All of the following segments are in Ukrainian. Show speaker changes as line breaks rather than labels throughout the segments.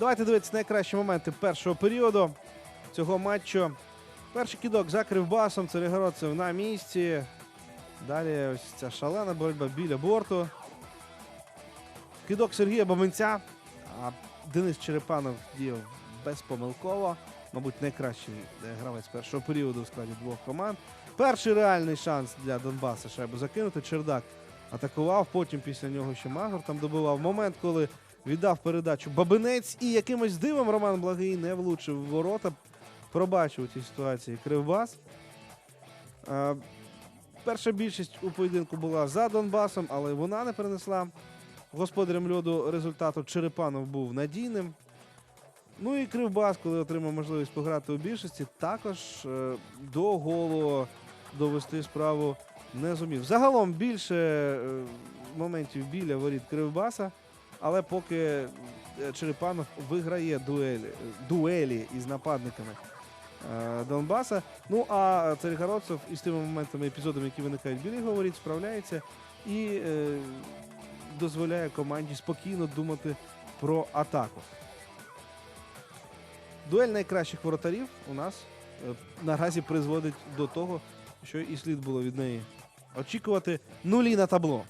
Давайте дивитися найкращі моменти першого періоду цього матчу. Перший кідок за кривбасом, Царегородцев на місці. Далі ось ця шалена боротьба біля борту. Кидок Сергія Бабинця. А Денис Черепанов діяв безпомилково. Мабуть, найкращий е, гравець першого періоду у складі двох команд. Перший реальний шанс для Донбаса шайбу закинути. Чердак атакував, потім після нього ще Магор там добивав. Момент, коли віддав передачу Бабинець і якимось дивом Роман Благий не влучив в ворота. Пробачив у цій ситуації Кривбас. Е, Перша більшість у поєдинку була за Донбасом, але вона не принесла господарям льоду результату. Черепанов був надійним. Ну і Кривбас, коли отримав можливість пограти у більшості, також е, до голу довести справу не зумів. Загалом більше е, моментів біля воріт Кривбаса, але поки е, Черепанов виграє дуелі, дуелі із нападниками е, Донбаса. Ну а Царегородцев із тими моментами, епізодами, які виникають біля його воріт, справляється і е, дозволяє команді спокійно думати про атаку. Дуель найкращих воротарів у нас наразі призводить до того, що і слід було від неї очікувати нулі на табло.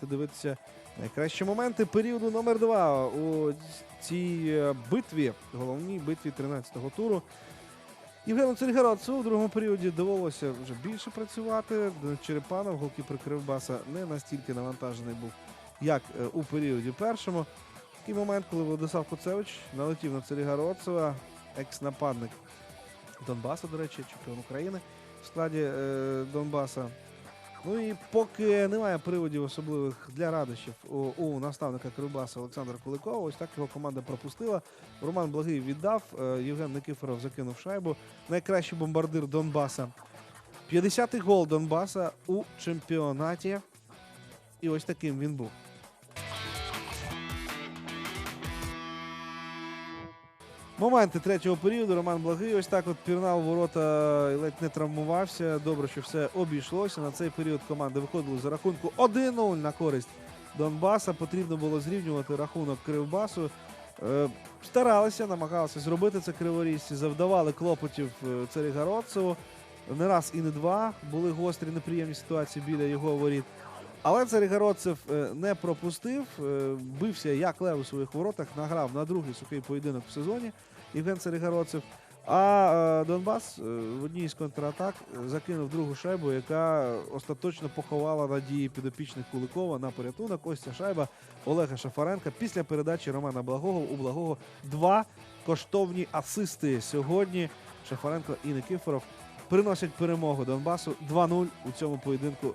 Давайте дивитися найкращі моменти періоду номер 2 у цій е, битві, головній битві 13-го туру. Євгену Цельгородцеву в другому періоді довелося вже більше працювати. Черепанов, голкіпер Кривбаса, не настільки навантажений був, як е, у періоді першому. Такий момент, коли Владислав Куцевич налетів на Цельгородцева, екс-нападник Донбаса, до речі, чемпіон України в складі е, Донбаса. Ну і поки немає приводів особливих для радощів у, наставника Кривбаса Олександра Куликова, ось так його команда пропустила. Роман Благий віддав, е, Євген Никифоров закинув шайбу. Найкращий бомбардир Донбаса. 50-й гол Донбаса у чемпіонаті. І ось таким він був. Моменти третього періоду Роман Благий ось так от пірнав ворота і ледь не травмувався. Добре, що все обійшлося. На цей період команди виходили за рахунку 1-0 на користь Донбаса. Потрібно було зрівнювати рахунок Кривбасу. Е, Старалися, намагалися зробити це криворізці, завдавали клопотів е, Царігородцеву. Не раз і не два були гострі неприємні ситуації біля його воріт. Але Царігородцев е, не пропустив, е, бився як лев у своїх воротах, награв на другий сухий поєдинок в сезоні Євген Царігородцев. А е, Донбас в одній з контратак закинув другу шайбу, яка остаточно поховала надії підопічних Куликова на порятунок. Ось ця шайба Олега Шафаренка після передачі Романа Благого. У Благого два коштовні асисти сьогодні. Шафаренко і Никифоров приносять перемогу Донбасу 2-0 у цьому поєдинку